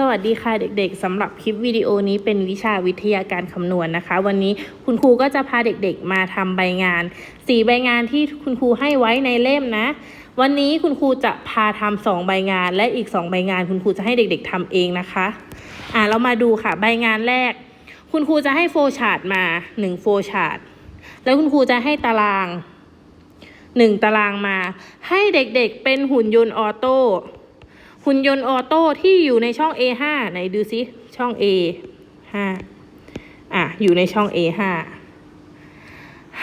สวัสดีค่ะเด็กๆสำหรับคลิปวิดีโอนี้เป็นวิชาวิทยาการคำนวณนะคะ วันนี้คุณครูก็จะพาเด็กๆมาทำใบงานสี่ใบงานที่คุณครูให้ไว้ในเล่มนะ วันนี้คุณครูจะพาทำสองใบงาน และอีกสองใบงาน คุณครูจะให้เด็ก ๆทำเองนะคะอ่าเรามาดูค่ะ ใบงานแรก คุณครูจะให้โฟชาร์ตมาหนึ่งโฟชาร์ตแล้วคุณครูจะให้ตารางหนึ่งตารางมา ให้เด็กๆเป็นหุ่นยนต์ออโต้ หุ่นยนต์ออโต้ที่อยู่ในช่อง A5 ไหนดูซิช่อง A5 อะ อยู่ในช่อง A5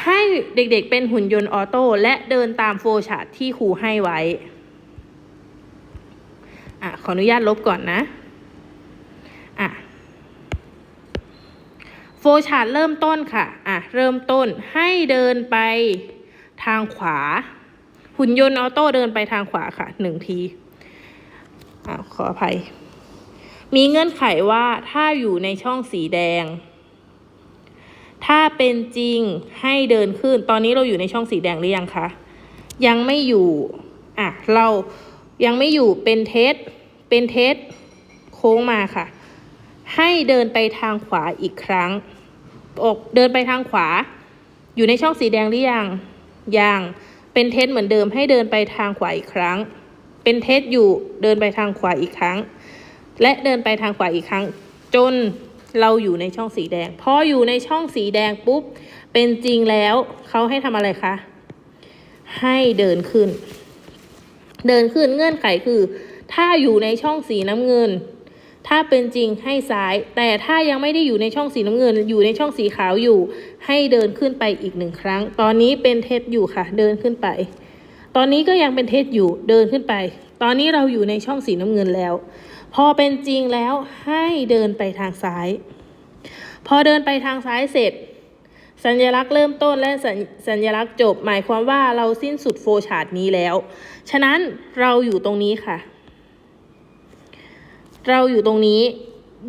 ให้เด็กๆเป็นหุ่นยนต์ออโต้และเดินตามโฟล์ชาร์ตที่ครูให้ไว้ อะ ขออนุญาตลบก่อนนะ อะ โฟล์ชาร์ตเริ่มต้นค่ะ อะ เริ่มต้นให้เดินไปทางขวา หุ่นยนต์ออโต้เดินไปทางขวาค่ะหนึ่งที อาขออภัย มีเงื่อนไขว่าถ้าอยู่ในช่องสีแดง ถ้าเป็นจริงให้เดินขึ้น ตอนนี้เราอยู่ในช่องสีแดงหรือยังคะ ยังไม่อยู่อะเรายังไม่อยู่เป็นเทส เป็นเทส โค้งมาค่ะ ให้เดินไปทางขวาอีกครั้ง ออกเดินไปทางขวา อยู่ในช่องสีแดงหรือยังยังเป็นเทสเหมือนเดิมให้เดินไปทางขวาอีกครั้ง เป็นเทสอยู่เดินไปทางขวาอีกครั้ง และเดินไปทางขวาอีกครั้ง จนเราอยู่ในช่องสีแดง พออยู่ในช่องสีแดงปุ๊บ เป็นจริงแล้วเขาให้ทำอะไรคะ ให้เดินขึ้น เดินขึ้นเงื่อนไขคือ ถ้าอยู่ในช่องสีน้ำเงิน ถ้าเป็นจริงให้ซ้าย แต่ถ้ายังไม่ได้อยู่ในช่องสีน้ำเงิน อยู่ในช่องสีขาวอยู่ ให้เดินขึ้นไปอีกหนึ่งครั้ง ตอนนี้เป็นเทสอยู่ค่ะ เดินขึ้นไป ตอนนี้ก็ยังเป็นเทสอยู่เดินขึ้นไป ตอนนี้เราอยู่ในช่องสีน้ำเงินแล้ว พอเป็นจริงแล้วให้เดินไปทางซ้าย พอเดินไปทางซ้ายเสร็จ สัญลักษณ์เริ่มต้นและสัญสัญลักษณ์จบ หมายความว่าเราสิ้นสุดโฟชาร์ตนี้แล้ว ฉะนั้นเราอยู่ตรงนี้ค่ะ เราอยู่ตรงนี้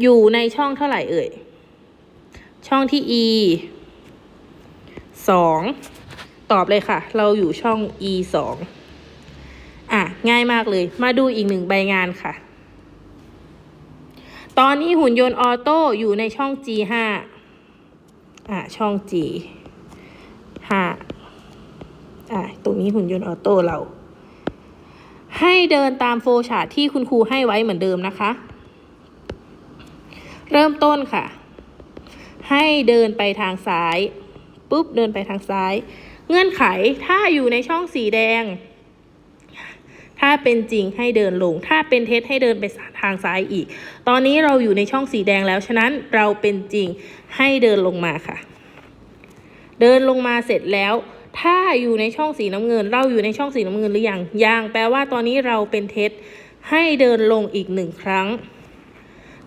อยู่ในช่องเท่าไหร่เอ่ย ช่องที่ e สอง ตอบเลยค่ะ เราอยู่ช่อง e สองอะ ง่ายมากเลย มาดูอีกหนึ่งใบงานค่ะ ตอนนี้หุ่นยนต์ออโต้อยู่ในช่อง g ห้าอะ ช่อง g ห้าอะ ตรงนี้หุ่นยนต์ออโต้เรา ให้เดินตามโฟลชาร์ตที่คุณครูให้ไว้เหมือนเดิมนะคะ เริ่มต้นค่ะ ให้เดินไปทางซ้าย ปุ๊บ เดินไปทางซ้าย เงื่อนไขถ้าอยู่ในช่องสีแดง ถ้าเป็นจริงให้เดินลง ถ้าเป็นเท็จให้เดินไปทางซ้ายอีก ตอนนี้เราอยู่ในช่องสีแดงแล้วฉะนั้นเราเป็นจริงให้เดินลงมาค่ะ เดินลงมาเสร็จแล้ว ถ้าอยู่ในช่องสีน้ำเงิน เราอยู่ในช่องสีน้ำเงินหรือยังยังแปลว่าตอนนี้เราเป็นเท็จให้เดินลงอีกหนึ่งครั้ง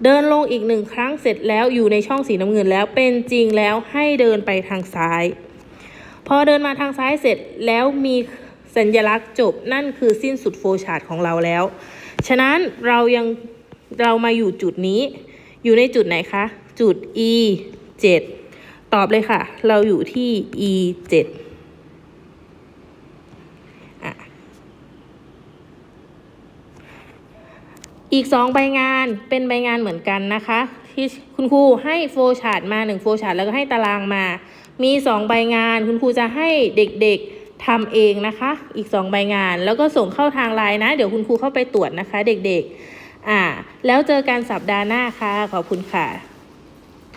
เดินลงอีกหนึ่งครั้งเสร็จแล้วอยู่ในช่องสีน้ำเงินแล้วเป็นจริงแล้วให้เดินไปทางซ้าย พอเดินมาทางซ้ายเสร็จแล้วมีสัญลักษณ์จบนั่นคือสิ้นสุดโฟชาร์ตของเราแล้ว ฉะนั้นเรายังเรามาอยู่จุดนี้ อยู่ในจุดไหนคะ จุด e 7ตอบเลยค่ะ เราอยู่ที่ e 7อีกสองใบงานเป็นใบงานเหมือนกันนะคะ ที่คุณครูให้โฟล์ชาร์ดมาหนึ่งโฟล์ชาร์ดแล้วก็ให้ตารางมา มีสองใบงาน คุณครูจะให้เด็กๆทำเองนะคะ อีกสองใบงาน แล้วก็ส่งเข้าทางไลน์นะ เดี๋ยวคุณครูเข้าไปตรวจนะคะ เด็กๆ อ่า แล้วเจอกันสัปดาห์หน้าค่ะ ขอบคุณค่ะ